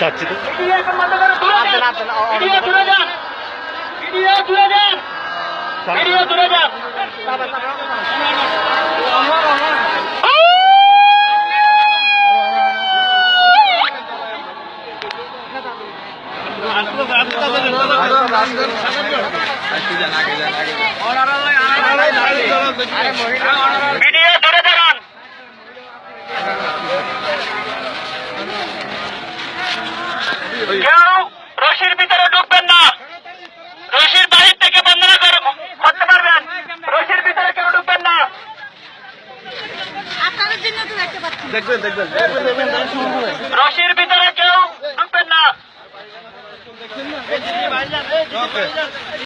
যাচ্ছি তো দূরে যান দূরে যান কেউ রশির ভিতরে ঢুকবেন না। রশির বাহির থেকে বন্দনা করতে পারবেন। রশির ভিতরে কেউ ঢুকবেন না। রশির ভিতরে কেউ ঢুকবেন না।